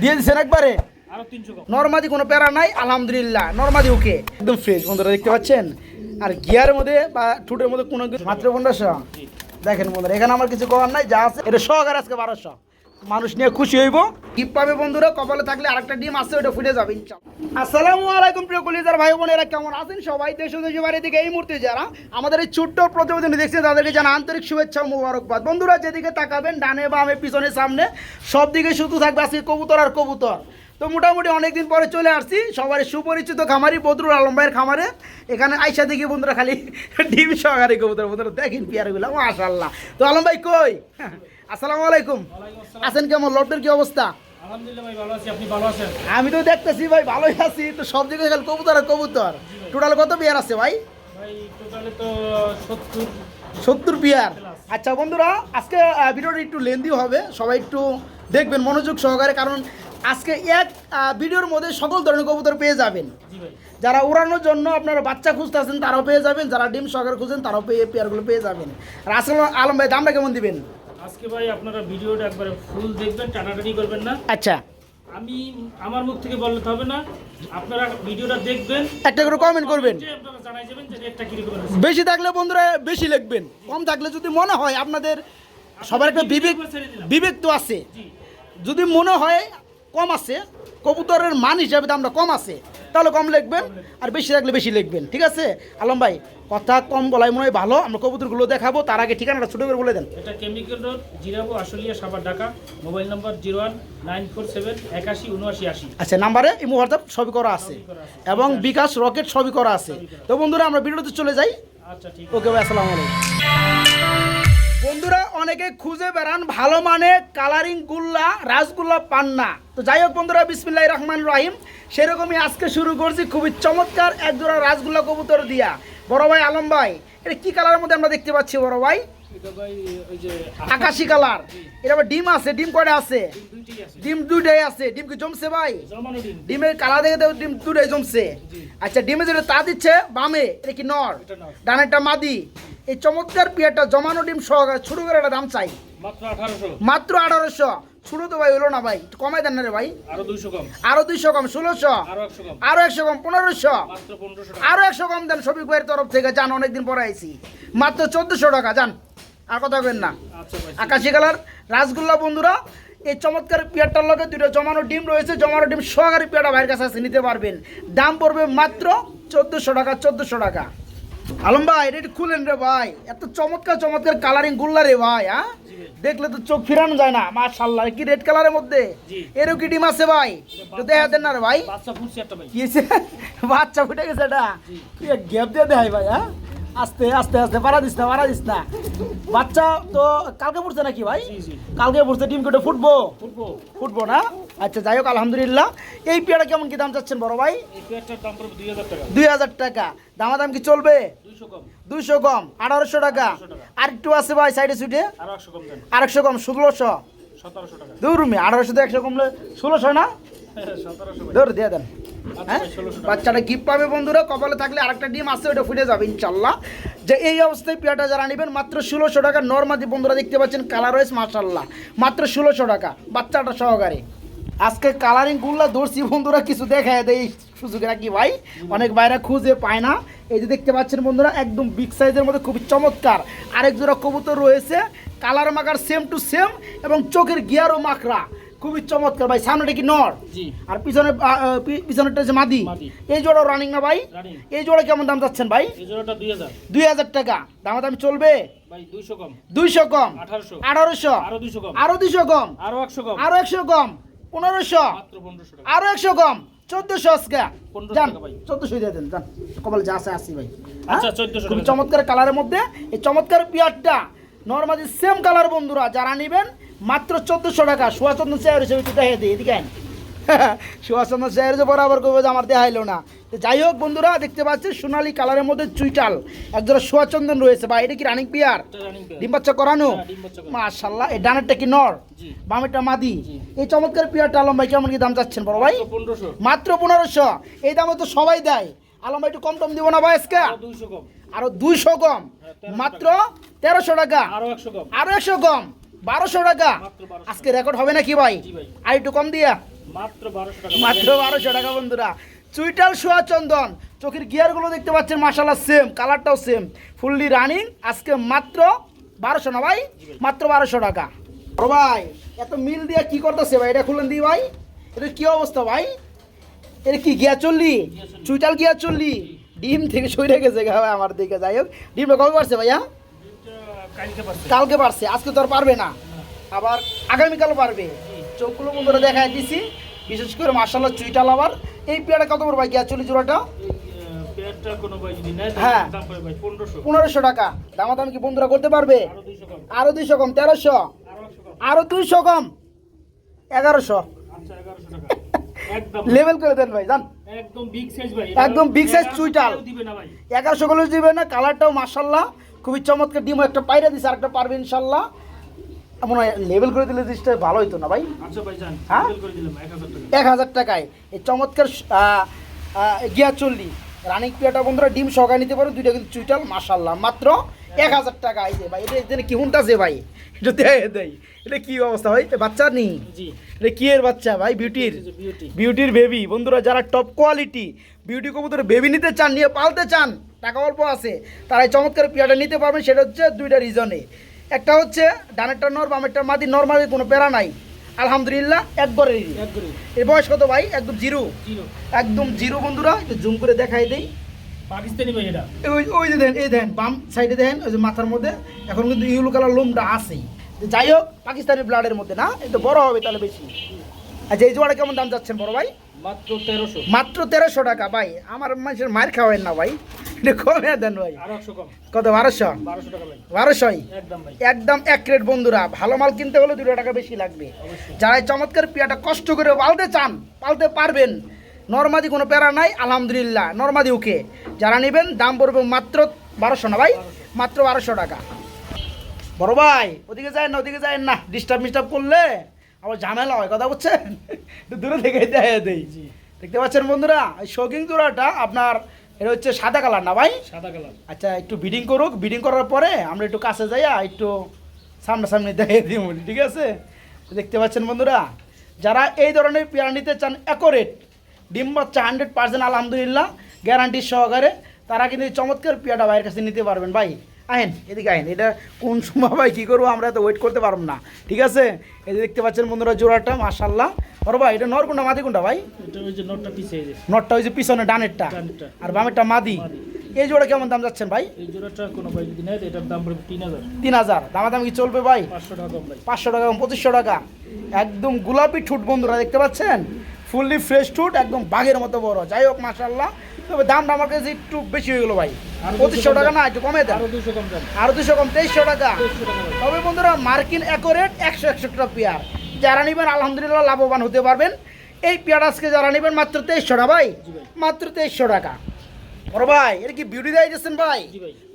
দিয়ে দিচ্ছেন একবারে? আরও নর্মাদি কোনো প্যারা নাই আলহামদুলিল্লাহ। নর্মাদি ওকে। একদম ফ্রেশ বন্ধুরা দেখতে পাচ্ছেন? আর গিয়ার মধ্যে বা ঠুটের মধ্যে কোনো মাত্র পনেরোশো দেখেন বন্ধুরা এখানে আমার কিছু করার নাই যা আছে। এটা সহকারে আজকে বারোশো। মানুষ নিয়ে খুশি হইব। টিপ পাবে বন্ধুরা, কপালে থাকলে আরেকটা ডিম আছে ওটা ফুটে যাবে। আসসালামু আলাইকুম, প্রিয় কলিজার ভাই বোনেরা, কেমন আছেন সবাই? দেশ দেশের বাইরে থেকে এই মুহূর্তে যারা আমাদের এই ছোট্ট প্রতিবেদন দেখছেন তাদেরকে জানা আন্তরিক শুভেচ্ছা মুবারকবাদ। বন্ধুরা, যেদিকে তাকাবেন, ডানে বামে পিছনে, সামনে, সব দিকে শুধু থাকবে আজকে কবুতর আর কবুতর। তো মোটামুটি অনেকদিন পরে চলে আসছি সবার সুপরিচিত খামারি, বদরুল আলম ভাইয়ের খামারে। এখানে আইসা দেখি বন্ধুরা খালি ডিম সহকারে কবুতর, বন্ধুরা দেখেন পিয়ারগুলো মাশাল্লাহ তো আলম ভাই কই? আসসালামু আলাইকুম। আছেন কেমন? লটের কি অবস্থা? আছেন? আমি তো দেখতেছি ভাই ভালোই আছি। তো সব দিকে খালি কবুতর আর কবুতর। টোটাল কত পেয়ার আছে ভাই? সত্তর। পেয়ার। আচ্ছা বন্ধুরা আজকে ভিডিওটা একটু লেন্দি হবে। সবাই একটু দেখবেন মনোযোগ সহকারে কারণ আজকে এক ভিডিওর মধ্যে সকল ধরনের কবুতর পেয়ে যাবেন। যারা উড়ানোর জন্য আপনারা বাচ্চা খুঁজতেছেন তারাও পেয়ে যাবেন। যারা ডিম সহকারে খুঁজছেন তারাও পেয়ে পেয়ারগুলো পেয়ে যাবেন। আর আসলে আলম ভাই দামটা কেমন দিবেন? আজকে ভাই আপনারা ভিডিওটা একবারে ফুল দেখবেন টানাটানি করবেন না। আচ্ছা। আমি আমার মুখ থেকে বলতে হবে না আপনারা ভিডিওটা দেখবেন। একটা করে কমেন্ট করবেন। বেশি থাকলে বন্ধুরা বেশি লিখবেন। কম থাকলে যদি মনে হয় আপনাদের সবার একটা বিবেক বিবেক তো আছে। যদি মনে হয় কম আছে কবুতরের মান হিসাবে দামটা কম আছে। তাহলে কম লিখবেন আর বেশি থাকলে বেশি লিখবেন ঠিক আছে? আলম ভাই কথা কম বলাই মনে হয় ভালো আমরা কবুতরগুলো দেখাবো তার আগে ঠিকানাটা ছোটো করে বলে দেন। এটা chemical road Zirabo Ashulia Savar Dhaka. Mobile number zero one nine four seven একাশি উনআশি আশি। আচ্ছা নাম্বারে ইমো হোয়াটসঅ্যাপ সবই করা আছে। এবং বিকাশ রকেট সবই করা আছে। তো বন্ধুরা আমরা ভিডিওতে চলে যাই। আচ্ছা ঠিক ওকে ভাই আসসালামু আলাইকুম। অনেকে খুঁজে বেড়ান ভালো মানে কালারিং গুল্লা রাসগুল্লা পান না তো যাই হোক বন্ধুরা বিসমিল্লাহ রহমান রাহিম। সেরকমই আজকে শুরু করছি খুবই চমৎকার এক জোড়া রাসগুল্লা কবুতর দিয়া। বড় ভাই আলম ভাই এটা কি কালারের মধ্যে আমরা দেখতে পাচ্ছি বড় ভাই? আকাশি কালার এটা আবার ডিম আছে ডিম কয়টা আছে? ডিম দুইটাই আছে। ডিম কি জমছে ভাই? ডিমের কালার দেখে ডিম দুটাই জমছে। আচ্ছা ডিমে যেটা তা দিচ্ছে বামে এটা কি নর। ডানেরটা মাদি। এই চমৎকার পিয়াটা জমানো ডিম সহকারে ছোট করে একটা দাম চাই। মাত্র আঠারোশো। ছোট তো ভাই হলো না ভাই? কমাই দেন না রে ভাই। আরও দুইশো কম। আরও দুইশো কম ষোলোশো। আরও একশো কম। পনেরোশো। আরও একশো কম দেন শফিক ভাইয়ের তরফ থেকে যান অনেকদিন পরে আইছি। মাত্র চোদ্দশো টাকা যান আর কথা কেন না। আচ্ছা আকাশি কালার রাসগোল্লা বন্ধুরা এই চমৎকার পিয়ারটার লগে দুটো জমানো ডিম রয়েছে। জমানো ডিম সহকারী পিয়ারটা ভাইয়ের কাছে আছে নিতে পারবেন। দাম পড়বে মাত্র চোদ্দোশো টাকা চোদ্দোশো টাকা। আলম ভাই এটা খুলেন রে ভাই। এত চমৎকার চমৎকার কালারিং গুল্লা রে ভাই হ্যাঁ? দেখলে তো চোখ ফিরানো যায় না। মাশাল্লাহ কি রেড কালারের মধ্যে। এরও কি ডিম আছে ভাই? তো দেখা দেন না রে ভাই। বাচ্চা ফুটছে একটা ভাই। বাচ্চা ফুটে গেছে এটা? গ্যাপ দিয়ে দেয় ভাই হ্যাঁ? আস্তে আস্তে আস্তে পারা দিস না পারা দিস না। বাচ্চা তো কালকে পড়ছে নাকি ভাই? কালকে পড়ছে ডিম কেটে ফুটবো। ফুটবো। ফুটবো না? আচ্ছা যাই হোক আলহামদুলিল্লাহ। এই পেয়ারা কেমন কি দাম চাচ্ছেন বড় ভাই? দাম দুই হাজার টাকা। টাকা। দামাদাম কি চলবে? দুইশো কম। আঠারোশো টাকা। 1800 আর একটু আছে ভাই সাইডে সুইডে আরও একশো কম আরেকশো কম ষোলোশো। দৌড়ুমি আঠারোশো তো একশো কমলে ষোলোশো না? দৌড় দিয়ে দেন। হ্যাঁ? বাচ্চাটা গিফট পাবে বন্ধুরা, কপালে থাকলে আরেকটা ডিম আছে, ওটা ফুটে যাবে, ইনশাল্লাহ। যে এই অবস্থায় পেয়াটা যারা নেবেন, মাত্র ষোলোশো টাকা নর্মাদি বন্ধুরা দেখতে পাচ্ছেন কালার রয়েছে মার্শাল্লাহ মাত্র ষোলোশো টাকা, বাচ্চাটা সহকারে। আজকে কালারিং গুল্লা ধরছি বন্ধুরা, কিছু দেখায় দেয় সুযোগে নাকি ভাই। অনেক বাইরে খুঁজে পায় না। এই যে দেখতে পাচ্ছেন বন্ধুরা, একদম বিগ সাইজের মধ্যে খুবই চমৎকার। আরেক জোড়া কবুতর রয়েছে কালার মাকার সেম টু সেম এবং চোখের গিয়ারও মাকড়া খুবই চমৎকার ভাই সামনেটা কি নর? আর পিছনে পিছনেরটা হচ্ছে মাদি। এই জোড়া রানিং না ভাই? এই জোড়া কেমন দাম যাচ্ছেন ভাই? এই জোড়াটা দুই হাজার। টাকা। দামা দাম চলবে? ভাই দুইশো কম। আঠারোশো। আরও দুইশো কম। আরও দুইশো কম? আরও একশো কম। আরও একশো কম? পনেরোশো? মাত্র পনেরোশো টাকা। আরও একশো কম? চোদ্দশো আজকে? 1500 যান। টাকা ভাই। চোদ্দশো দিয়ে দেন যান। কপাল যা আছে আসি ভাই। হ্যাঁ? আচ্ছা, 1400 খুবই চমৎকার কালারের মধ্যে। এই চমৎকার পিয়ারটা নর্মালি সেম কালার বন্ধুরা যারা নেবেন মাত্র চোদ্দশো টাকা। সুয়াচন্দ্র চেয়ার হিসেবে একটু দেখে দিই এদিকে। সুয়াচন্দ্র চেয়ার যে বরাবর করবে আমার দেখাইলো না। তো যাই হোক বন্ধুরা দেখতে পাচ্ছি সোনালী কালারের মধ্যে চুইটাল। একজোড়া সুয়াচন্দন রয়েছে বা এটা কি রানিং পিয়ার এটা পেয়ার ডিম বাচ্চা করানো? হ্যাঁ, মাশাল্লাহ এই ডানেরটা কি নর? বামেরটা মাদি। এই চমৎকার পিয়ারটা আলম ভাই কেমন কি দাম যাচ্ছেন বড় ভাই? মাত্র পনেরোশো। এই দামে তো সবাই দেয়। আলম ভাই একটু কম টম দিব না ভাই আজকে? আরও দুইশো কম। হ্যাঁ, 1300 মাত্র তেরোশো টাকা। আরও একশো কম। আরও একশো কম। বারোশো টাকা। মাত্র 1200 আজকে রেকর্ড হবে ভাই? জি ভাই। আর একটু কম দিয়া। মাত্র বারোশো টাকা। মাত্র বারোশো টাকা বন্ধুরা। চুইটাল সোয়া চন্দন। চোখের গিয়ারগুলো দেখতে পাচ্ছেন মাসাল্লাহ সেম কালারটাও সেম ফুললি রানিং আজকে মাত্র বারোশো না ভাই? মাত্র বারোশো টাকা। ও ভাই এত মিল দিয়ে কি করতেছে ভাই? এটা খুলেন দিই ভাই। এটা কি অবস্থা ভাই? এটা কি গিয়া চললি? চুইটাল গিয়া চললি? ডিম থেকে সরে গেছে আমার দিকে। যাই হোক ডিমটা কবে পারছে ভাইয়া? কালকে পারছে। আজকে তো আর পারবে না। আবার আগামীকাল পারবে। চোখগুলো বন্ধুরা দেখায় দিছি। বিশেষ করে মার্শাল্লাহ চুইটাল আবার এই পেয়ারা কত করে ভাই? গিয়া চল্লিশ জোড়াটা পেয়ারটা হ্যাঁ। দাম পনেরোশো। টাকা। দামাদাম কি বন্ধুরা করতে পারবে? আরও দুইশো কম। তেরোশো। আরও কম। দুইশো কম। এগারোশো। আচ্ছা লেভেল করে দেন ভাই জান একদম বিগ সাইজ চুইটাল। এগারোশো করে দিবে না কালারটাও মার্শাল্লাহ খুবই চমৎকার ডিমও একটা পাইরে দিছে আর একটা পারবে ইনশাল্লাহ। মনে হয় লেভেল করে দিলে জিনিসটা ভালো হইতো না ভাই? আচ্ছা হ্যাঁ? এক হাজার টাকায়। এই চমৎকার গিয়া চল্লি। রানিং পিয়াটা বন্ধুরা ডিম সহকায় নিতে পারো দুইটা কিন্তু চুইটাল মাসাল্লাহ মাত্র এক হাজার টাকা। এই যে ভাই এটা এখানে কি হুনটাছে ভাই? এটা দেয় দেয় এটা কি অবস্থা ভাই? বাচ্চা নেই জি। এটা কি এর বাচ্চা ভাই? বিউটির? বিউটির বেবি বন্ধুরা যারা টপ কোয়ালিটি বিউটি কবুতর বেবি নিতে চান নিয়ে পালতে চান টাকা অল্প আছে তারা এই চমৎকার পিয়াটা নিতে পারবেন সেটা হচ্ছে দুইটা রিজনে একটা হচ্ছে ডানেরটা নর বামেরটা মাদি নর্মালি কোনো প্যারা নাই। আলহামদুলিল্লাহ একবারেরই এক করে এর বয়স কত ভাই? একদম জিরো একদম জিরো বন্ধুরা একটু জুম করে দেখাই দেই। পাকিস্তানি ভাই এটা। ওই ওই যে দেন এই দেন বাম সাইডে দেখেন ওই যে মাথার মধ্যে। এখন কিন্তু ইউলো কালার লোমটা আছেই। যাই হোক পাকিস্তানি ব্লাডের মধ্যে না? এটা বড় হবে তাহলে বেশি। আচ্ছা এই জোয়াটা কেমন দাম যাচ্ছেন বড় ভাই? মাত্র তেরোশো। টাকা ভাই। আমার মানুষের মার খাওয়াবেন না ভাই। এটা কমে দেন ভাই। কত বারোশো? বারোশো বারোশোই একদম এক রেট বন্ধুরা। ভালো মাল কিনতে হলে দুটো টাকা বেশি লাগবে। যারা চমৎকার পিয়াটা কষ্ট করে পালতে চান পালতে পারবেন। নর্মাদি কোনো প্যারা নাই আলহামদুলিল্লাহ নর্মাদি ওকে। যারা নেবেন দাম পড়বে মাত্র বারোশো না ভাই? মাত্র বারোশো টাকা। বড় ভাই ওদিকে যায় না ওদিকে যায় না। ডিস্টার্ব মিস্টার্ব করলে আবার ঝামেলা হয় কথা বুঝছেন? দূরে থেকে দেয় দেই। দেখতে পাচ্ছেন বন্ধুরা এই শৌকিং জোড়াটা আপনার এটা হচ্ছে সাদা কালার না ভাই? সাদা কালার। আচ্ছা একটু বিডিং করুক। বিডিং করার পরে আমরা একটু কাছে যাইয়া একটু সামনাসামনি দেখিয়ে দিব ঠিক আছে? দেখতে পাচ্ছেন বন্ধুরা যারা এই ধরনের পেয়ারা নিতে চান অ্যাকোরেট ডিম বাচ্চা হান্ড্রেড পার্সেন্ট আলহামদুলিল্লাহ গ্যারান্টি সহকারে তারা কিন্তু চমৎকার পেয়ারটা ভাইয়ের কাছে নিতে পারবেন ভাই। আহেন এদিকে আহেন এটা কোন সময় ভাই কী করব আমরা তো ওয়েট করতে পারব না। ঠিক আছে? এই যে দেখতে পাচ্ছেন বন্ধুরা জোড়াটা মাশাল্লাহ ওর ভাই এটা নর কোনটা মাদি কোনটা ভাই? এটা ওই যে নোটটা নটটা পিছনে ডানেরটা। আর বামেরটা মাদি। এই জোড়া কেমন দাম যাচ্ছেন ভাই? এই জোড়াটা কোনো ভাই যদি নেয় এটার দাম পড়বে তিন হাজার। তিন হাজার। দামাদামি কি চলবে ভাই? পাঁচশো টাকা ভাই। পাঁচশো টাকা এবং পঁচিশশো টাকা। একদম গোলাপি ঠুট বন্ধুরা দেখতে পাচ্ছেন? ফুললি ফ্রেশ ঠুট একদম বাঘের মতো বড়। যাই হোক মাসাল্লাহ তবে দামটা আমার কাছে একটু বেশি হয়ে গেলো ভাই। পঁচিশশো টাকা না একটু কমে দেন। আরও দুশো কম তেইশশো টাকা। তবে বন্ধুরা মার্কিন অ্যাকোরেট একশো টাকা পেয়ার। যারা নেবেন আলহামদুলিল্লাহ লাভবান হতে পারবেন। এই পেয়ার আজকে যারা নেবেন মাত্র তেইশশো টাকা ভাই। মাত্র তেইশশো টাকা। বড় ভাই এটা কি বিউটি দিয়ে দিচ্ছেন ভাই?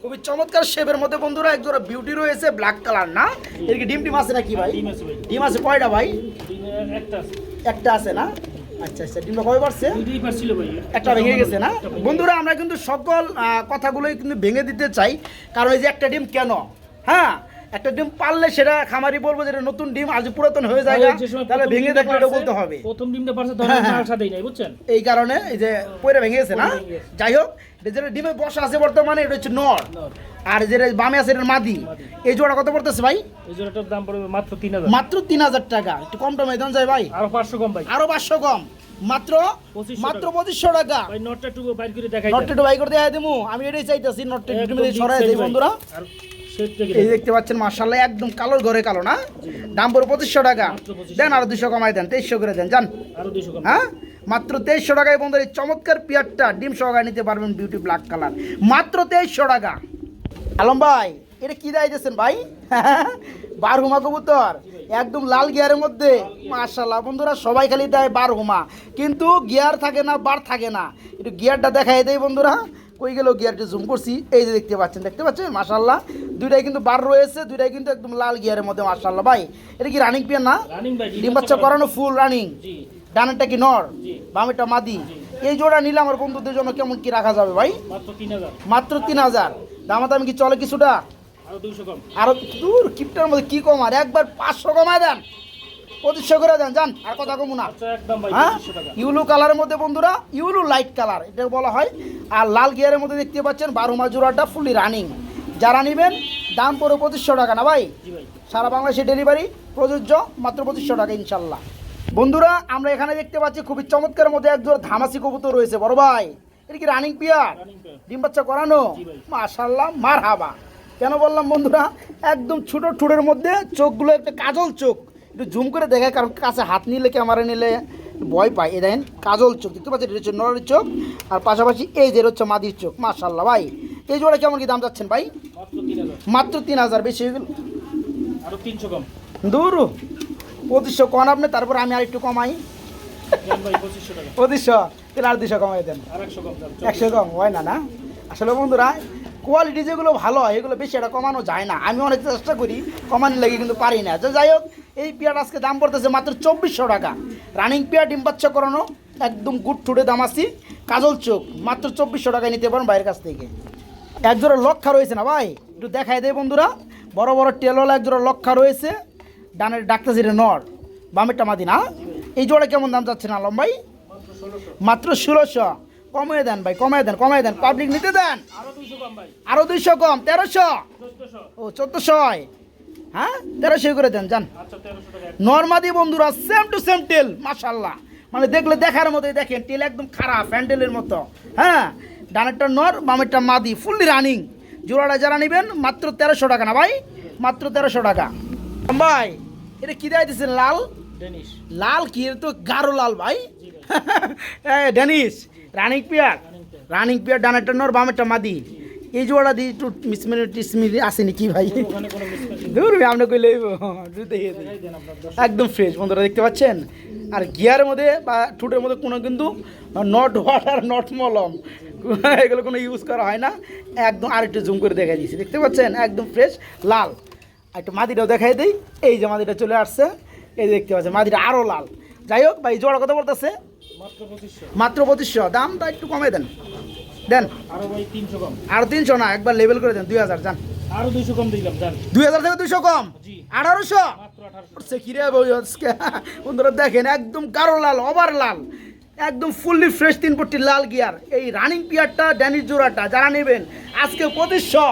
খুবই চমৎকার শেপের মধ্যে বন্ধুরা একজোড়া বিউটি রয়েছে ব্ল্যাক কালার না? এর কি ডিম টিম আছে নাকি ভাই? ডিম আছে ভাই। ডিম আছে কয়টা ভাই? একটা আছে না? আচ্ছা আচ্ছা ডিমটা কবে পারছে একটা ভেঙে গেছে না? বন্ধুরা আমরা কিন্তু সকল কথাগুলোই কিন্তু ভেঙে দিতে চাই। কারণ এই যে একটা ডিম কেন? হ্যাঁ? একটা ডিম পারলে সেটা খামারি বলব যেটা নতুন ডিম আজ পুরাতন হয়ে যায় তাহলে ভেঙে দেখলে এটা বলতে হবে। প্রথম ডিমটা পারছে তখন হ্যাঁ, হ্যাঁ। সাথেই নাই বুঝছেন? এই কারণে এই যে পয়রা ভেঙে গেছে না। যাই হোক যেটা ডিমে বসা আছে বর্তমানে এটা হচ্ছে নর। আর যেটা বামে আছে এটা মাদি। এই জোড়া কত পড়তেছে ভাই? এই জোড়াটার দাম পড়বে মাত্র তিন হাজার। মাত্র তিন হাজার টাকা। একটু কম টমে দেন যায় ভাই। আরও পাঁচশো কম ভাই। আরও পাঁচশো কম। মাত্র মাত্র টাকা। পঁচিশশো টাকা। ভাই নটটা একটু বাইর করে দেখাই নটটা একটু বাই করে দেখাই দেবো আমি এটাই চাইতেছি নটটা একটু সরাই দিই বন্ধুরা। এই দেখতে পাচ্ছেন মার্শাল্লাহ একদম কালোর ঘরে কালো না? দাম পড়ে পঁচিশশো টাকা। দেন আরও দুশো কমাই দেন তেইশশো করে দেন যান। হ্যাঁ? মাত্র তেইশশো টাকায় বন্ধুরা এই চমৎকার পিয়ারটা ডিম সহকারে নিতে পারবেন বিউটি ব্ল্যাক কালার মাত্র তেইশশো টাকা। আলম ভাই এটা কি দেয় দিয়েছেন ভাই? বারহুমা কবুতর একদম লাল গিয়ারের মধ্যে। মাশাল্লাহ বন্ধুরা সবাই খালি দেয় বারহুমা। কিন্তু গিয়ার থাকে না বার থাকে না। একটু গিয়ারটা দেখাই দেয় বন্ধুরা। কই গেল গিয়ারটা জুম করছি এই যে দেখতে পাচ্ছেন দেখতে পাচ্ছেন? মাশাল্লাহ দুইটাই কিন্তু বার রয়েছে দুইটাই কিন্তু একদম লাল গিয়ারের মধ্যে মাশাল্লাহ ভাই এটা কি রানিং পিয়ার না? ডিম বাচ্চা করানো ফুল রানিং জি। ডানেরটা কি নর? জি। বামেরটা মাদি। এই জোড়া নিলে আমার বন্ধুদের জন্য কেমন কি রাখা যাবে ভাই? মাত্র তিন হাজার। দামাদামি কি চলে কিছুটা? আরও দুশো কম। আরও দূর কিপটার মধ্যে কি কম? আর একবার পাঁচশো কমায় দেন। পঁচিশশো করে দেন যান আর কথা কমু না। আচ্ছা একদম হ্যাঁ? ইউলু কালারের মধ্যে বন্ধুরা ইউলু লাইট কালার এটা বলা হয়। আর লাল গিয়ারের মধ্যে দেখতে পাচ্ছেন বারো মা জোড়াটা ফুলি রানিং যারা নেবেন দাম পড়ে পঁচিশশো টাকা না ভাই? সারা বাংলাদেশে ডেলিভারি প্রযোজ্য মাত্র পঁচিশশো টাকা ইনশাল্লাহ। বন্ধুরা আমরা এখানে দেখতে পাচ্ছি খুবই চমৎকার মধ্যে একজন ধামাসি কবুতর রয়েছে বড় ভাই। এটা কি রানিং পিয়ার ডিম বাচ্চা করানো? মাশাল্লাহ মার হাবা কেন বললাম বন্ধুরা একদম ছোট ঠুটের মধ্যে চোখগুলো একটা কাজল চোখ। একটু জুম করে দেখায় কারণ কাছে হাত নিলে ক্যামেরা নিলে ভয় পায়। এ দেখেন কাজল চোখ দেখতে পাচ্ছেন? এটা হচ্ছে নরের চোখ আর পাশাপাশি এই যে হচ্ছে মাদির চোখ। মাশাল্লাহ ভাই। এই জোড়া কেমন কি দাম যাচ্ছেন ভাই? মাত্র তিন হাজার। বেশি হয়ে গেল। আরও তিনশো কম। দূর পঁচিশশো কন আপনি তারপর আমি আর একটু কমাই পঁচিশশো পঁচিশশো তাহলে আর দুশো কমাই দেন। একশো কম একশো কম হয় না না? আসলে বন্ধুরা কোয়ালিটি যেগুলো ভালো হয়, এগুলো বেশি এটা কমানো যায় না। আমি অনেক চেষ্টা করি, কমানোর লাগে কিন্তু পারি না। যে যাই হোক, এই পেয়ার আজকে দাম পড়তেছে মাত্র চব্বিশশো টাকা। রানিং পেয়ার ডিম বাচ্চা করানো, একদম গুড টুডে দাম আসি কাজল চোখ, মাত্র চব্বিশশো টাকায় নিতে পারেন বাইরের কাছ থেকে। একজোড়া লক্ষা রয়েছে না ভাই? একটু দেখাই দেয় বন্ধুরা। বড় বড় টেলওয়ালা একজোড়া লক্ষা রয়েছে। ডানের ডাক্তার জিরে নর, বামেরটা মাদি না এই জোড়া কেমন দাম যাচ্ছে না, আলম ভাই? মাত্র ষোলোশো। কমিয়ে দেন ভাই কমিয়ে দেন কমিয়ে দেন। পাবলিক নিতে দেন? আরও দুইশো কম কম তেরোশো? ও চোদ্দশো হ্যাঁ? তেরোশো করে দেন যান। আচ্ছা নর্মাদি বন্ধুরা সেম টু সেম টেল মাশাল্লাহ মানে দেখলে দেখার মতোই দেখেন টেল একদম খারাপ হ্যান্ডেলের মতো। হ্যাঁ? ডানেরটা নর বামেরটা মাদি ফুললি রানিং জোড়াটা যারা নেবেন মাত্র তেরোশো টাকা না ভাই? মাত্র তেরোশো টাকা। ভাই এটা কি দেয় দিচ্ছেন লাল? ডেনিশ। লাল কি? তো গাঢ় লাল ভাই। এই Danish running pair running pair ডানেরটা নর বামেরটা মাদি। এই জোড়া দিয়ে একটু টিসমিনি আসেনি কি ভাই? দিই। দেন আপনার দশ একদম ফ্রেশ বন্ধুরা দেখতে পাচ্ছেন? আর গিয়ারের মধ্যে বা ঠুটের মধ্যে কোনো কিন্তু নট ওয়াটার নট মলম। এগুলো কোনো ইউজ করা হয় না। একদম আরেকটু জুম করে দেখাই দিয়েছি দেখতে পাচ্ছেন? একদম ফ্রেশ লাল। আর একটু মাদিটাও দেখাই দিই। এই যে মাদিটা চলে আসছে। এই দেখতে পাচ্ছেন মাদিটা আরও লাল। যাই হোক ভাই জোড়া কথা বলতেছে। মাত্র পঁচিশশো। দামটা একটু কমে দেন। দেন। আরও তিনশো না একবার লেভেল করে দেন দুই হাজার যান। আরও দুইশো কম দিলাম দুই হাজার থেকে দুইশো কম? আঠারোশো? কিরে আজকে? বন্ধুরা দেখেন একদম গাঢ় লাল ওভার লাল। একদম ফুললি ফ্রেশ তিন পট্টি লাল গিয়ার এই রানিং পিয়ারটা ড্যানিশ জোড়াটা যারা নেবেন আজকে পঁচিশশো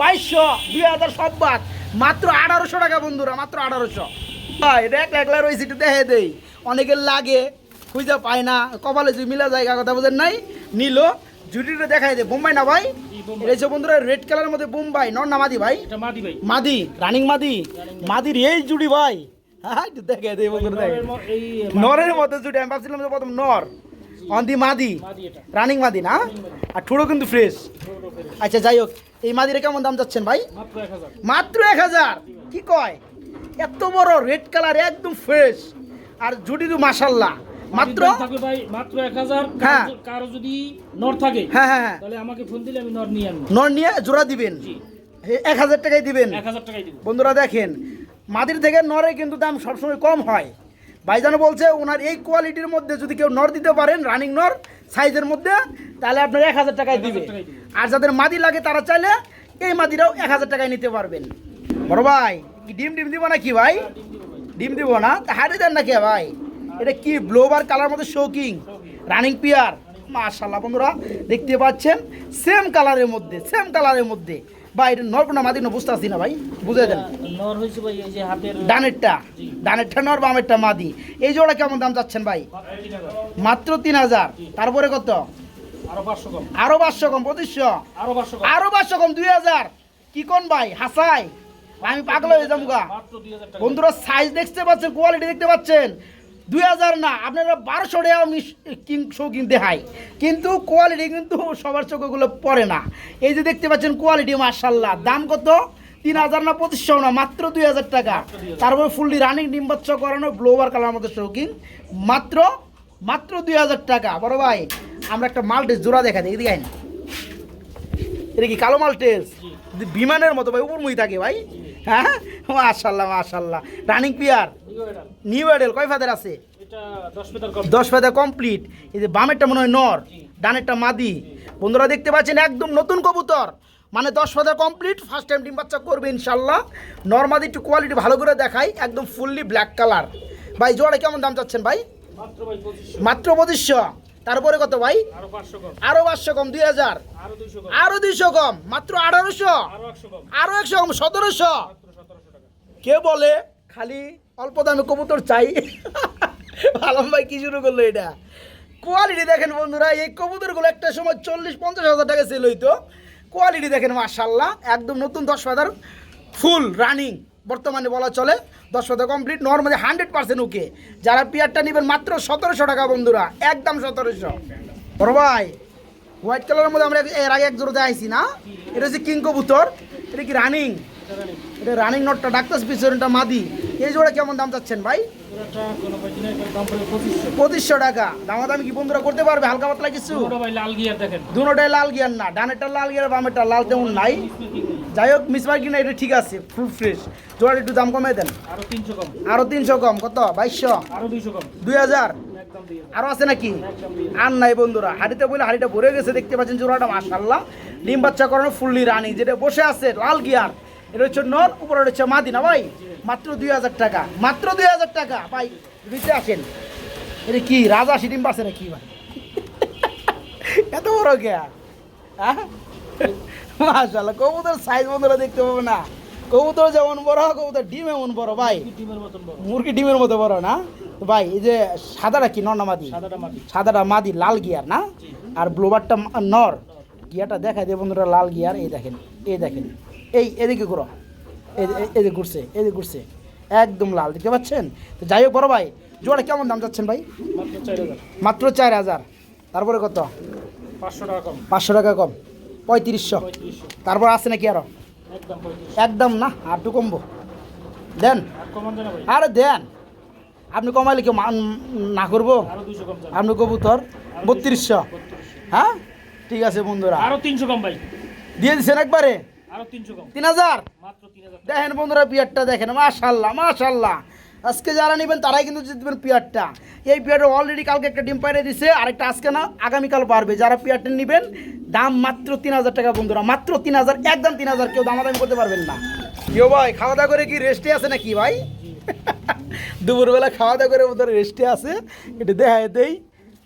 বাইশশো দুই হাজার সব বাদ মাত্র আঠারোশো টাকা বন্ধুরা মাত্র আঠারোশো। ভাই র্যাক একলা রয়েছে দেখে দেই। অনেকের লাগে খুঁজে পায় না কপালে যে মিলা জায়গা কথা বোঝেন নাই? নিল জুটিটা দেখাই দে বোম্বাই না ভাই। এটা বন্ধুরা রেড কালারের মধ্যে বোম্বাই নর না মাদি ভাই? মাদি রানিং মাদি মাদির এই জুড়ি ভাই। হ্যাঁ একটু দেখে দে বন্ধুরা দেখে নরের ম- এই নরের মধ্যে জুড়ি আমি ভাবছিলাম যে প্রথম নর। অন দি মাদি। রানিং মাদি না? আর ঠুড়ো কিন্তু ফ্রেশ আচ্ছা যাই হোক এই মাদিরে কেমন দাম যাচ্ছেন ভাই? মাত্র এক হাজার। কি কয়? এত বড় রেড কালার একদম ফ্রেশ আর জুডিরু মাসাল্লাহ মাত্র? ভাই মাত্র এক হাজার। হ্যাঁ। কারও যদি নর থাকে হ্যাঁ হ্যাঁ হ্যাঁ। তাহলে আমাকে ফোন দিলে আমি নর নিয়ে আনব। নর নিয়ে জোড়া দিবেন? জি। এ- এক হাজার টাকায় দিবেন? এক হাজার টাকাই দিব। বন্ধুরা দেখেন মাদির থেকে নরে কিন্তু দাম সবসময় কম হয়। ভাইজান বলছে ওনার এই কোয়ালিটির মধ্যে যদি কেউ নর দিতে পারেন রানিং নর সাইজের মধ্যে তাহলে আপনার এক হাজার টাকায় দিবে 1000 টাকায় দিবে। আর যাদের মাদি লাগে তারা চাইলে এই মাদিরাও এক হাজার টাকায় নিতে পারবেন। বড় ভাই ডিম ডিম দিব না কি ভাই। ডিম দিব না? হারিয়ে দেন না কে ভাই? এটা কি ব্লোবার কালার মধ্যে শোকিং? Running pair. মাশাল্লাহ বন্ধুরা দেখতে পাচ্ছেন? সেম কালারের মধ্যে সেম কালারের মধ্যে। ভাই এটা মাদি না বুঝতে না ভাই বুঝে দেন নর হয়েছে ভাই এই যে হাতের ডানেরটা ডানেরটা নর বামেরটা মাদি। এই জোড়া কেমন দাম ভাই? মাত্র তিন হাজার। তারপরে কত? আরও পাঁচশো কম। আরও পঁচিশশো। আরও পাঁচশো কম। আরও পাঁচশো কম দুই হাজার। কি কোন ভাই? হাসাই। আমি পাগল হয়ে যাব গা। বন্ধুরা সাইজ দেখতে পাচ্ছেন কোয়ালিটি দেখতে পাচ্ছেন। দুই হাজার না, আপনারা বারোশো টাকা শো কিনতে হয়। কিন্তু কোয়ালিটি কিন্তু সবার চোখেগুলো পড়ে না। এই যে দেখতে পাচ্ছেন কোয়ালিটি মার্শাল্লাহ দাম কত? তিন হাজার না, পঁচিশশো না, মাত্র দুই হাজার টাকা। তারপর ফুললি রানিং ডিম্বাচ্ছ করানো ব্লোভার কালার মধ্যে শৌকিং মাত্র মাত্র দুই হাজার টাকা। বড় ভাই, আমরা একটা মাল্টেস জোড়া দেখা দিই এদিকে এটা কি কালো মাল্টেস বিমানের মতো ভাই, উপর মুই থাকে ভাই। হ্যাঁ মাশাল্লাহ মাশাল্লাহ রানিং পিয়ার। নিউ এডেল কয় ফাদের আছে? দশ মিটার কম দশ ফাদা কমপ্লিট এই যে বামেরটা মনে হয় নর ডানেরটা মাদি। বন্ধুরা দেখতে পাচ্ছেন একদম নতুন কবুতর। মানে দশ ফাদা কমপ্লিট ফার্স্ট টাইম ডিম বাচ্চা করবে ইনশাল্লাহ। নর্মাদি একটু কোয়ালিটি ভালো করে দেখাই একদম ফুললি ব্ল্যাক কালার ভাই জোড়া কেমন দাম চাচ্ছেন ভাই? মাত্র পঁচিশশো। তারপরে কত ভাই? আরও পাঁচশো কম। আরও দুই হাজার। আরও দুইশো কম। মাত্র আঠারোশো। আরও একশো কম। সতেরোশো। কে বলে? খালি অল্প দামে কবুতর চাই। আলম ভাই কি শুরু করল এটা? কোয়ালিটি দেখেন বন্ধুরা, এই কবুতরগুলো একটা সময় চল্লিশ, পঞ্চাশ হাজার টাকা সেল হইতো। কোয়ালিটি দেখেন মার্শাল্লাহ একদম নতুন দশ হাজার ফুল রানিং বর্তমানে বলা চলে, দশ হাজার complete normally hundred percent okay যারা পিয়ারটা নেবেন মাত্র সতেরোশো টাকা বন্ধুরা, একদম সতেরোশো। বড় ভাই হোয়াইট কালারের মধ্যে আমরা এর আগে এক জোড়া দেখাইছি না। এটা হচ্ছে কিং কবুতর, এটা কি রানিং এটা রানিং নটটা ডাক্তার পিছনটা মাদি। এই জোড়া কেমন দাম চাচ্ছেন ভাই? পঁচিশশো। টাকা। দামাদামি কি বন্ধুরা করতে পারবে? হালকা পাতলা কিছু? পুরোটা লাল গিয়ার না ডানেরটা লাল গিয়ার বামেরটা লাল তেমন নাই। যাই হোক মিস মার্কিং না এটা ঠিক আছে ফুল ফ্রেশ জোড়াটা একটু দাম কমে দেন। আরও তিনশো কম। আরও তিনশো কম কত? বাইশশো? আরও দুইশো কম। দুই হাজার? আরও আছে নাকি? আর নাই বন্ধুরা। হাড়িতে বলে হাড়িটা ভরে গেছে দেখতে পাচ্ছেন জোড়াটা মাশাল্লাহ ডিম বাচ্চা করানো ফুললি রানি যেটা বসে আছে লাল গিয়ার। হচ্ছে নর উপরে হচ্ছে মাদি না ভাই। মাত্র দুই হাজার টাকা মাত্র দুই হাজার টাকা। ভাই দিতে আসেন। এটা কি রাজা ডিম পাচ্ছে না কি ভাই? এত বড় গিয়া হ্যাঁ? মাশাল্লাহ কবুতর সাইজ বন্ধুরা দেখতে পাবে না। কবুতর যেমন বড় কবুতর ডিম এমন বড় ভাই। মুরগি ডিমের মতো বড় না? ভাই এই যে সাদাটা কি নর না মাদি? সাদাটা সাদাটা মাদি লাল গিয়ার না। আর ব্লোবারটা নর। গিয়ারটা দেখা দিয়ে বন্ধুরা লাল গিয়ার এই দেখেন এই দেখেন। এই এদিকে ঘুরো। এদিকে ঘুরছে এদিকে ঘুরছে। একদম লাল দেখতে পাচ্ছেন? তো যাই হোক বড় ভাই জোড়া কেমন দাম যাচ্ছেন ভাই? মাত্র চার হাজার। তারপরে কত? পাঁচশো টাকা কম। পাঁচশো টাকা কম। পঁয়ত্রিশশো। তারপর আছে নাকি আরও? একদম না? আর একটু কমবো। দেন। আর দেন আপনি কমাইলে কেউ মান- না করব? আপনি কবুতর? বত্রিশশো। বত্রিশশো। হ্যাঁ? ঠিক আছে বন্ধুরা। আরও তিনশো কম ভাই। দিয়ে দিচ্ছেন একবারে? তিন হাজার? দেখেন বন্ধুরা পিয়ারটা দেখেন মাশাল্লাহ মাশাল্লাহ। আজকে যারা নেবেন তারাই কিন্তু জিতবেন পিয়ারটা এই পিয়ারটা অলরেডি কালকে একটা ডিম পাইরে দিছে আরেকটা আজকে না আগামীকাল পারবে যারা পিয়ারটা নেবেন দাম মাত্র তিন হাজার টাকা বন্ধুরা মাত্র তিন হাজার একদম তিন হাজার কেউ দামাদামি করতে পারবেন না। কেউ ভাই খাওয়া দাওয়া করে কি রেস্টে আছে নাকি ভাই? দুপুরবেলা খাওয়া দাওয়া করে ওদের রেস্টে আছে একটু দেখায় দেই।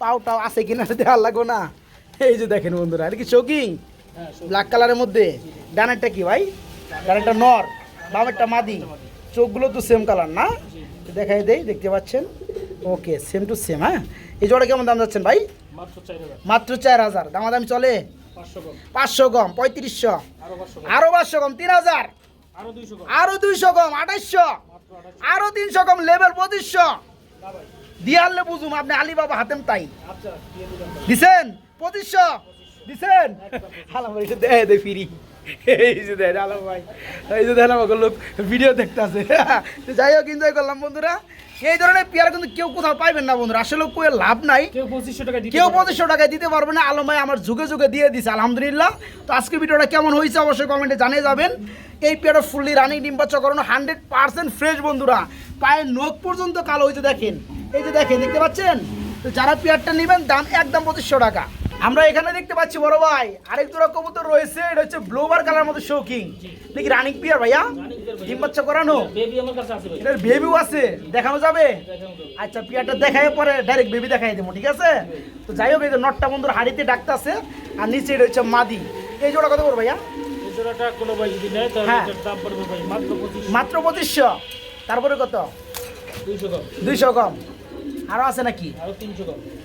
পাও টাও আছে কিনা দেখার লাগো না। এই যে দেখেন বন্ধুরা আর কি শৌকিং ব্ল্যাক কালারের মধ্যে ডানেরটা কি ভাই? ডানেরটা নর বামেরটা মাদি। চোখগুলো তো সেম কালার না? দেখাই দেই দেখতে পাচ্ছেন? ওকে সেম টু সেম হ্যাঁ? এই জোড়া কেমন দাম যাচ্ছেন ভাই? মাত্র চার হাজার। দামাদামি চলে? পাঁচশো কম কম পঁয়ত্রিশশো। আরও পাঁচশো কম কম তিন হাজার। আরও দুইশো কম দুইশো আঠাইশশো। আরও তিনশো কম লেভেল পঁচিশশো। না দিয়ে আনলে বুঝুম আপনি আলিবাবা হাতেম তাই। আচ্ছা দিছেন? পঁচিশশো। দিছেন? আলাম একটু দেয় দে ফিরি। এই যে দেয় আলাম ভাই। এই যে লোক ভিডিও দেখতেছে। যাই হোক এনজয় করলাম বন্ধুরা। এই ধরনের পেয়ারা কিন্তু কেউ কোথাও পাইবেন না বন্ধুরা। আসলে কেউ লাভ নাই। কেউ পঁচিশশো টাকা কেউ পঁচিশশো টাকায় দিতে পারবে না। আলম ভাই আমার যুগে যুগে দিয়ে দিছে আলহামদুলিল্লাহ। তো আজকে ভিডিওটা কেমন হয়েছে অবশ্যই কমেন্টে জানিয়ে যাবেন। এই পেয়ারা ফুললি রানিং ডিম বাচ্চা করানো হান্ড্রেড পার্সেন্ট ফ্রেশ বন্ধুরা। পায়ের নখ পর্যন্ত কালো হয়েছে দেখেন। এই যে দেখেন দেখতে পাচ্ছেন? তো যারা পেয়ারটা নেবেন দাম একদম পঁচিশশো টাকা। আমরা এখানে দেখতে পাচ্ছি বড় ভাই আরেক দুটো কবুতর রয়েছে এটা হচ্ছে ব্লোবার কালার মতো শৌকিং দেখি রানিং পিয়ার ভাইয়া ডিম বাচ্চা করানো? বেবি আমার কাছে আছে ভাই। এটার বেবিও আছে দেখানো যাবে? আচ্ছা পিয়ারটা দেখায় পরে ডাইরেক্ট বেবি দেখাই দেবো ঠিক আছে? তো যাই হোক এই যে নটটা বন্ধুর হাড়িতে ডাকতেছে আর নিচে এটা হচ্ছে মাদি। এই জোড়া কত করব ভাইয়া? হ্যাঁ। দাম পড়বে ভাই মাত্র পঁচিশ মাত্র পঁচিশশো। তারপরে কত? দুইশো কম। আরও আছে নাকি? আরও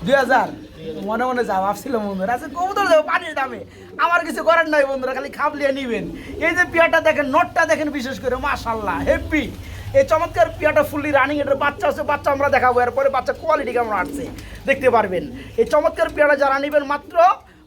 দুই হাজার। মনে মনে যা ভাবছিল বন্ধুরা আচ্ছা কবুতর দেবো, পানির দামে। আমার কিছু করার নাই বন্ধুরা, খালি খাবলিয়ে নিবেন। এই যে পিয়াটা দেখেন, নটটা দেখেন বিশেষ করে মাশাল্লাহ হেপি এই চমৎকার পিয়াটা ফুললি রানিং এটার বাচ্চা আছে, বাচ্চা আমরা দেখাবো, এরপরে বাচ্চা কোয়ালিটি কেমন আসছে, দেখতে পারবেন। এই চমৎকার পিয়াটা যারা নেবেন মাত্র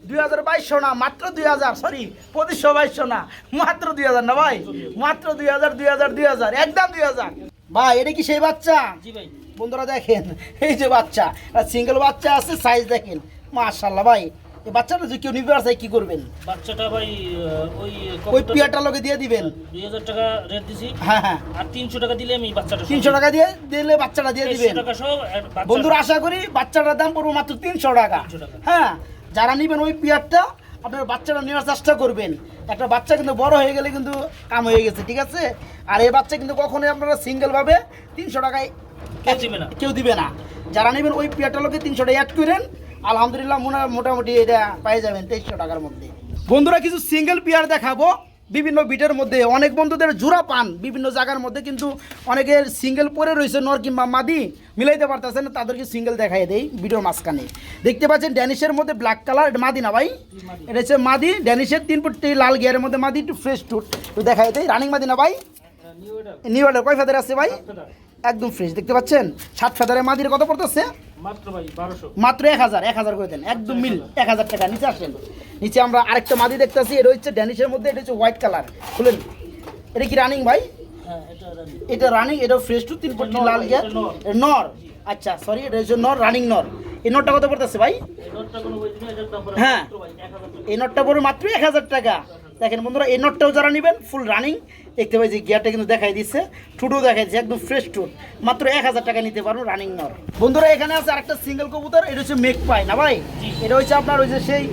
দুই হাজার বাইশশো না, মাত্র দুই হাজার সরি পঁচিশশো বাইশশো না, মাত্র দুই হাজার না ভাই? মাত্র দুই হাজার দুই হাজার দুই হাজার, একদম দুই হাজার। ভাই, এটা কি সেই বাচ্চা? জি ভাই। বন্ধুরা দেখেন এই যে বাচ্চা সিঙ্গেল বাচ্চা আছে সাইজ দেখেন। মাশাল্লাহ ভাই এই বাচ্চাটা যদি কেউ কি করবেন? বাচ্চাটা ভাই ওই ওই পিয়াটার লোকে দিয়ে দিবেন। দুই হাজার টাকা রেট দিছি। হ্যাঁ হ্যাঁ। আর তিনশো টাকা দিলে আমি বাচ্চাটা তিনশো টাকা দিয়ে দিলে বাচ্চাটা দিয়ে দিবেন। টাকা সহ বন্ধুরা আশা করি বাচ্চাটার দাম পড়ব মাত্র তিনশো টাকা। 300 টাকা। হ্যাঁ যারা নিবেন ওই পিয়ারটা আপনার বাচ্চাটা নেওয়ার চেষ্টা করবেন। একটা বাচ্চা কিন্তু বড় হয়ে গেলে কিন্তু কাম হয়ে গেছে ঠিক আছে? আর এই বাচ্চা কিন্তু কখনোই আপনারা সিঙ্গেলভাবে তিনশো টাকায় কেউ দিবে না। যারা নেবেন ওই পেয়ারটালোকে তিনশো টাকা অ্যাড করেন আলহামদুলিল্লাহ মোটা- মোটামুটি এটা পেয়ে যাবেন তেইশশো টাকার মধ্যে। বন্ধুরা কিছু সিঙ্গেল পেয়ার দেখাবো। বিভিন্ন বিটের মধ্যে। অনেক বন্ধুদের জোড়া পান বিভিন্ন জায়গার মধ্যে কিন্তু অনেকের সিঙ্গেল পরে রয়েছে নর কিংবা মাদি। মিলাইতে পারতেছে না তাদেরকে সিঙ্গেল দেখাই দেয় বিটের মাঝখানে। দেখতে পাচ্ছেন ড্যানিশের মধ্যে ব্ল্যাক কালার এটা মাদি না ভাই? এটা হচ্ছে মাদি ড্যানিশের তিন ফুটটি লাল গিয়ারের মধ্যে মাদি একটু ফ্রেশ টুট দেখাই দেই। রানিং মাদি না ভাই? নিউ অর্ডার কয় ফেদার আছে ভাই। একদম ফ্রেশ দেখতে পাচ্ছেন? সাত ফেদারের মাদির কত পড়তেছে? মাত্র এক হাজার এক হাজার করে দেন একদম মিল এক হাজার টাকা নিচে আসেন। নিচে আমরা আরেকটা মাদি দেখতেছি এটা হচ্ছে ড্যানিশের মধ্যে এটা হচ্ছে হোয়াইট কালার খুলেন। এটা কি রানিং ভাই? হ্যাঁ এটা রানিং এটা ফ্রেশ টু তিন পট্টি লাল গিয়া। নর। আচ্ছা সরি এটা হচ্ছে নর রানিং নর। এই নরটা কত পড়তেছে ভাই? নোটটা পড়ে হ্যাঁ। এই নটটা পড়বে মাত্র এক হাজার টাকা। দেখেন বন্ধুরা এই নটটাও যারা নেবেন ফুল রানিং দেখতে পাই যে গিয়ারটা কিন্তু দেখাই দিচ্ছে টুটও দেখাই দিচ্ছে একদম ফ্রেশ টুট মাত্র এক হাজার টাকা নিতে পারব রানিং নর। বন্ধুরা এখানে আছে আরেকটা সিঙ্গেল কবুতর এটা হচ্ছে মেক পাই না ভাই? এটা হচ্ছে আপনার ওই যে সেই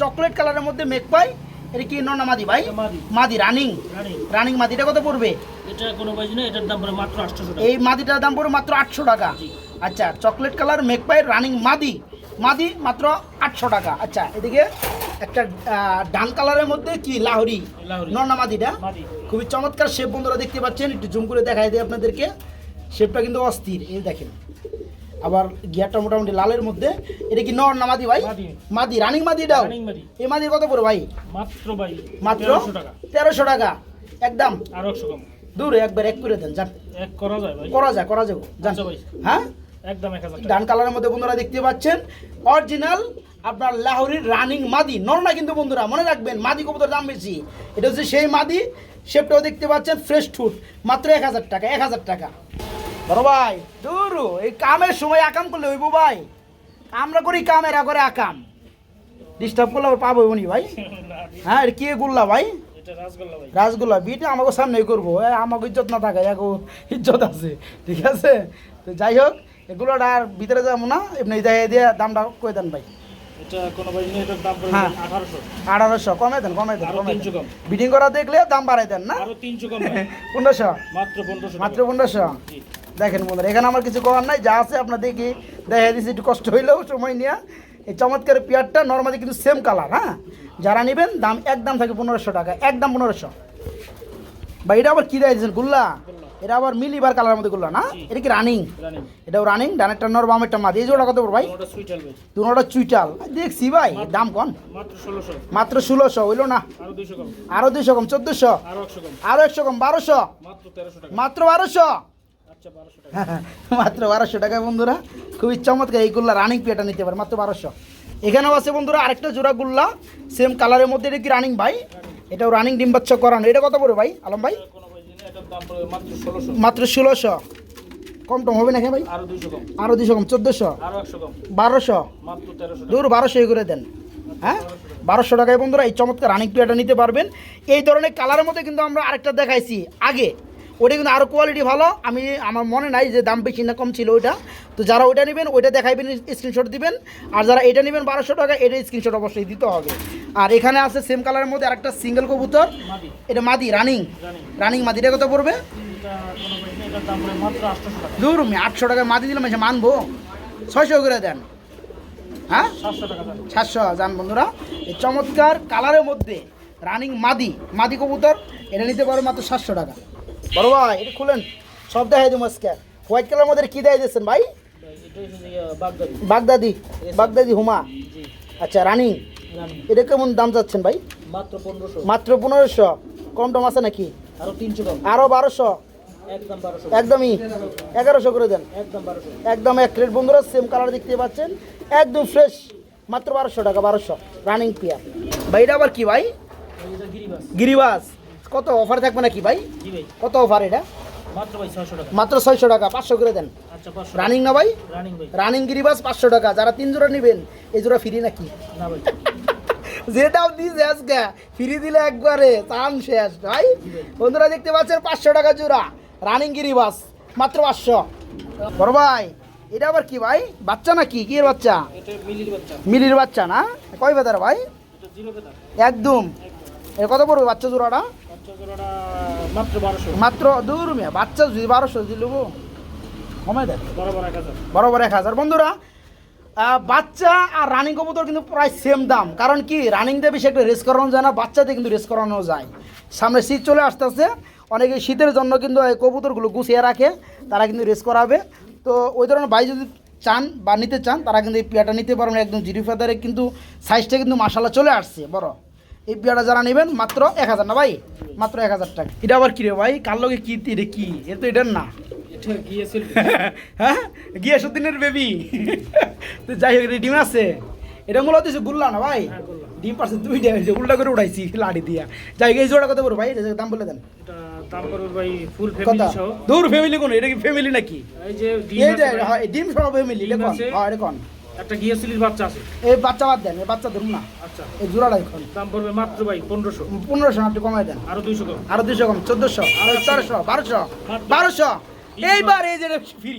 চকলেট কালারের মধ্যে মেক পাই এটা কি নর না মাদি ভাই? মাদি। মাদি রানিং রানি। রানিং মাদিটা কত পড়বে? এটা কোনো বই দিলে এটার দাম পড়ে মাত্র আটশোশো টাকা। এই মাদিটার দাম পড়বে মাত্র আটশো টাকা। আচ্ছা চকলেট কালার মেক পাই রানিং মাদি। মাদি মাত্র আটশো টাকা। আচ্ছা এদিকে একটা ডান কালারের মধ্যে কি? লাহরি। নর মাদিটা? মাদি। খুবই চমৎকার শেপ বন্ধুরা দেখতে পাচ্ছেন। একটু জুম করে দেখাই দিই আপনাদেরকে। শেপটা কিন্তু অস্থির এই দেখেন। আবার গিয়ারটা মোটামুটি লালের মধ্যে। এটা কি নর না মাদি ভাই? মাদি। রানিং মাদি মাদি। এই মাদি কত পড়ে ভাই? মাত্র ভাই মাত্র তেরোশো টাকা। একদম। আর একশো কম। দূর একবার এক করে দেন যান। এক করা যায় ভাই। করা যায় করা যাবে। যান। আচ্ছা হ্যাঁ? একদম ডান কালারের মধ্যে বন্ধুরা দেখতে পাচ্ছেন। অরিজিনাল আপনার লাহোরির রানিং মাদি। নর না কিন্তু বন্ধুরা মনে রাখবেন মাদি কবুতর দাম বেশি। এটা হচ্ছে সেই মাদি। শেপটাও দেখতে পাচ্ছেন ফ্রেশ ফুড মাত্র এক হাজার টাকা এক হাজার টাকা। বড় ভাই দুরু এই কামের সময় আকাম করলে হইব ভাই। আমরা করি কাম এরা করে আকাম। ডিস্টার্ব করলে আবার পাবো উনি ভাই। হ্যাঁ এটা কে গুল্লা ভাই? রাসগোল্লা বিটা আমাকে সামনে করব। এ, আমাকে ইজ্জত না থাকে এক ইজ্জত আছে ঠিক আছে? তো যাই হোক এগুলোর আর ভিতরে যাব না এমনি যাই দিয়ে দামটা কই দেন ভাই। হ্যাঁ। আঠারোশো। কমে দেন কমে দেন আরও কমে বিডিং করা দেখলে দাম বাড়াই দেন না। পনেরোশো। মাত্র পনেরোশো দেখেন বন্ধুরা এখানে আমার কিছু করার নাই যা আছে আপনার দেখি। দেখা দিচ্ছি একটু কষ্ট হইলেও সময় নিয়ে। এই চমৎকার পেয়ারটা নর্মালি কিন্তু সেম কালার হ্যাঁ? যারা নেবেন দাম একদম থাকে পনেরোশো টাকা একদম পনেরোশো। বা এটা আবার কী দেয় দিয়েছেন? গুল্লা। এটা আবার মিলিবার কালারের মধ্যে গুল্লা না? এটা কি রানিং এটাও রানিং ডানেরটা নর বামেরটা মাদি এই জোড়া কত পড়ো ভাই? দুটা চুইটাল। দেখছি ভাই দাম কন মাত্র ষোলোশো। হইল না? আরও দুইশো কম। কম চোদ্দোশো? আরও একশো কম। কম বারোশো? মাত্র বারোশো? আচ্ছা বারোশো মাত্র বারোশো টাকা বন্ধুরা। খুবই চমৎকার এই গুল্লা রানিং পেটা নিতে পারে মাত্র বারোশো। এখানেও আছে বন্ধুরা আরেকটা জোড়া গুল্লা। সেম কালারের মধ্যে এটা কি রানিং ভাই? এটাও রানিং ডিম বাচ্চা করানো। এটা কত পড়বে ভাই আলম ভাই? মাত্র ষোলোশো। কম টম হবে না ভাই? আরও দুশো কম। চোদ্দোশো? বারোশো? দূর বারোশো করে দেন। হ্যাঁ? বারোশো টাকায় বন্ধুরা এই চমৎকার রানিং এটা নিতে পারবেন। এই ধরনের কালারের মধ্যে কিন্তু আমরা আরেকটা দেখাইছি। আগে ওটা কিন্তু আরও কোয়ালিটি ভালো। আমি আমার মনে নাই যে দাম বেশি না কম ছিল ওইটা। তো যারা ওইটা নেবেন ওইটা দেখাইবেন স্ক্রিনশট দিবেন। আর যারা এটা নেবেন বারোশো টাকা এটা স্ক্রিনশট অবশ্যই দিতে হবে। আর এখানে আছে সেম কালারের মধ্যে আরেকটা সিঙ্গেল কবুতর। এটা মাদি রানিং রানিং মাদিটা কত পড়বে? টাকা। দূর আটশো টাকায় মাদি দিলাম এসে মানবো। ছয়শো করে দেন। হ্যাঁ? সাতশো টাকা সাতশো যান বন্ধুরা। এই চমৎকার কালারের মধ্যে রানিং মাদি মাদি কবুতর। এটা নিতে পারো মাত্র সাতশো টাকা। বড় ভাই, এটা খুলেন। সব দেখাই দেবো আজকে। হোয়াইট কালার মধ্যে কি দেয় দিচ্ছেন ভাই? বাগদাদি বাগদাদি হুমা। আচ্ছা রানিং। এটা কেমন দাম চাচ্ছেন ভাই? মাত্র পনেরোশো। মাত্র পনেরোশো কম টম আছে নাকি? আরও তিনশো কম আরও বারোশো? একদমই। এগারোশো করে দেন। একদম এক প্লেট বন্ধুরা সেম কালার দেখতে পাচ্ছেন। একদম ফ্রেশ মাত্র বারোশো টাকা, বারোশো। রানিং পিয়া ভাই, এটা আবার কি ভাই? গিরিবাস। কত অফার থাকবে নাকি ভাই? ভাই। কত অফার এটা? মাত্র ছয়শো টাকা। পাঁচশো করে দেন। আচ্ছা রানিং না ভাই? রানিং গিরিবাস পাঁচশো টাকা। যারা তিন জোড়া নেবেন এই জোড়া ফ্রি নাকি? যেটাও দিয়েছে আজকে ফ্রি দিলে একবারে চান শেষ ভাই। বন্ধুরা দেখতে পাচ্ছেন পাঁচশো টাকা জোড়া। রানিং গিরিবাস মাত্র পাঁচশো। বড় ভাই এটা আবার কি ভাই? বাচ্চা নাকি? কি বাচ্চা? মিলির বাচ্চা। না? কয় বেতার ভাই? একদম। কত পড়বে বাচ্চা জোড়াটা? মাত্র দূর মিয়া বাচ্চা যদি বারোশো যদি নেব কমাই দেন। বরাবর এক হাজার। বন্ধুরা বাচ্চা আর রানিং কবুতর কিন্তু প্রায় সেম দাম। কারণ কি রানিং দিয়ে বেশি একটা রেস করানো যায় না বাচ্চাতে কিন্তু রেস করানো যায়। সামনে শীত চলে আসতেছে। অনেকে শীতের জন্য কিন্তু এই কবুতরগুলো গুছিয়ে রাখে তারা কিন্তু রেস করাবে। তো ওই ধরনের বাই যদি চান বা নিতে চান তারা কিন্তু এই পেয়াটা নিতে পারবেন একদম জিরো ফেদারে কিন্তু সাইজটা কিন্তু মাসালা চলে আসছে। বড়। এই পেয়াটা যারা নেবেন মাত্র এক হাজার না ভাই? মাত্র এক হাজার টাকা। এটা আবার কী রে ভাই? কার লগে কী এটা কী? এ তো এটার না। হ্যাঁ? গিয়াসুদ্দিনের বেবি তো যাই হোক ডিম আছে। এটা মূলত হচ্ছে গুল্লা না ভাই? হ্যাঁ, ডিম পারছে দুইটা হয়েছে উল্টা করে উঠাইছি লাড়ি দিয়া। যাই হোক এই জোড়া কত বড় ভাই? দাম বলে দেন। এটা দাম করবে ভাই ফুল কত? ফ্যামিলি সহ। দূর ফ্যামিলি কোন? এটা কি ফ্যামিলি নাকি? এই যে ডিম হয় ডিম সহ ফ্যামিলি আছে। হ্যাঁ এটা কোন? একটা গিয়েছিলির বাচ্চা আছে? এই বাচ্চা বাদ দেন এই বাচ্চা ধরুন না। আচ্ছা। এই জোড়াটা এখন। দাম পড়বে মাত্র ভাই পনেরোশো। পনেরোশো আপনি কমাই দেন। আরও দুইশো কম। আরও দুশো কম চোদ্দশো তেরোশো বারোশো বারোশো। এইবার এই যে ফ্রি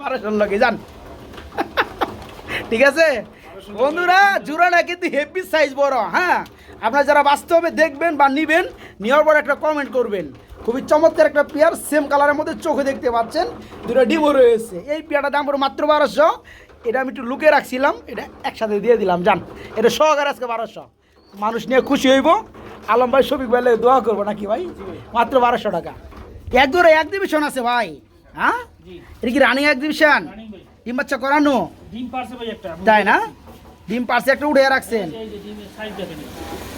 বারোশোর লগে যান। ঠিক আছে? বন্ধুরা জোড়াটা কিন্তু হেভি সাইজ বড় হ্যাঁ? আপনারা যারা বাস্তবে দেখবেন বা নিবেন নেওয়ার পর একটা কমেন্ট করবেন। খুবই চমৎকার একটা পেয়ার সেম কালারের মধ্যে চোখে দেখতে পাচ্ছেন। দুটো ডিমও রয়েছে। এই পেয়ারটার দাম পড়ো মাত্র বারোশো। এটা আমি একটু লুকে রাখছিলাম এটা একসাথে দিয়ে দিলাম যান। এটা সহকার আজকে বারোশো। মানুষ নিয়ে খুশি হইব। আলম ভাই শফিক ভাই দোয়া করব নাকি ভাই? মাত্র বারোশো টাকা। এক দূরে এক ডিভিশন আছে ভাই হ্যাঁ? এটা কি রানিং এক ডিভিশন ডিম বাচ্চা করানো? তাই না? ডিম পার্সে একটা উঠে রাখছেন।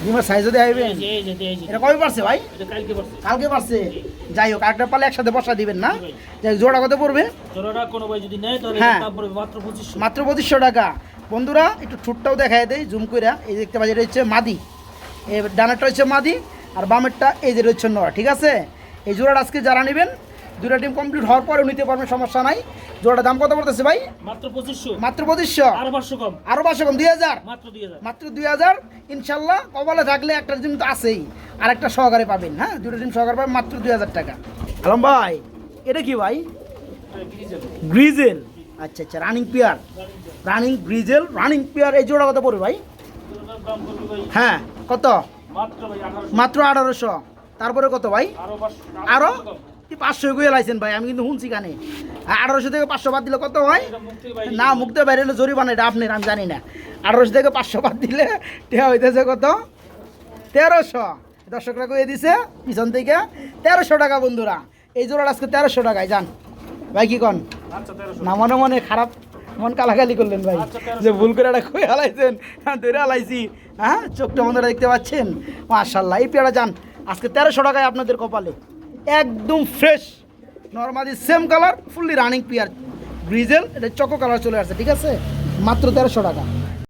ডিমের সাইজও দেখাইবেন এই যে এই যে এই যে এটা কবে পারছে ভাই? কালকে পারছে। যাই হোক আরেকটা পালে একসাথে বসা দিবেন না? যাই জোড়া কত পড়বে? হ্যাঁ। মাত্র পঁচিশশো। টাকা। বন্ধুরা একটু ঠুটটাও দেখায় দেয় জুম করে এই দেখতে পাচ্ছি এটা হচ্ছে মাদি। এই ডানারটা হচ্ছে মাদি আর বামেরটা এই যে রয়েছে নর ঠিক আছে? এই জোড়াটা আজকে যারা নেবেন দুটা টিম কমপ্লিট হওয়ার পরেও নিতে পারবেন সমস্যা নাই। জোড়াটার দাম কত পড়তেছে ভাই? মাত্র পঁচিশশো। মাত্র পঁচিশশো? আরও পাঁচশো কম। আরও পাঁচশো কম দুই হাজার? মাত্র দুই হাজার। মাত্র দুই হাজার। ইনশাল্লাহ কপালে থাকলে একটা টিম তো আছেই। আর একটা সহকারে পাবেন হ্যাঁ? দুটো টিম সহকারে পাবেন মাত্র দুই হাজার টাকা। আলম ভাই এটা কি ভাই? গ্রিজেল। আচ্ছা আচ্ছা running pair running grizzle running pair এই জোড়া কত পড়বে ভাই? হ্যাঁ কত? মাত্র আঠারোশো। তারপরে কত ভাই? আরও? পাঁচশো আরও পাঁচশো কম। কি পাঁচশো এগুলো লাইছেন ভাই আমি কিন্তু শুনছি কানে। আঠারোশো থেকে পাঁচশো বাদ দিলে কত হয়? ভাই না মুক্ত বাইরে হলে জরিমানা এটা আপনার আমি জানি না। আঠারোশো থেকে পাঁচশো বাদ দিলে টেয়া হইতেছে কত? তেরোশো। দর্শকরা কয়ে দিছে পিছন থেকে তেরোশো টাকা বন্ধুরা। এই জোড়াটা আজকে তেরোশো টাকায় যান। ভাই কি কন? না মনে মনে খারাপ মন কালাকালি করলেন ভাই। আচ্ছা, যে ভুল করে একটা খুঁয়ে হালাইছেন হ্যাঁ ধরে হালাইছি হ্যাঁ চোখটা বন্ধুরা দেখতে পাচ্ছেন? মাশাল্লাহ এই পেয়ারা যান। আজকে তেরোশো টাকায় আপনাদের কপালে। একদম fresh normally same colour fully running pair grizzle এটা চকো কালার চলে আসছে, ঠিক আছে? মাত্র তেরোশো টাকা।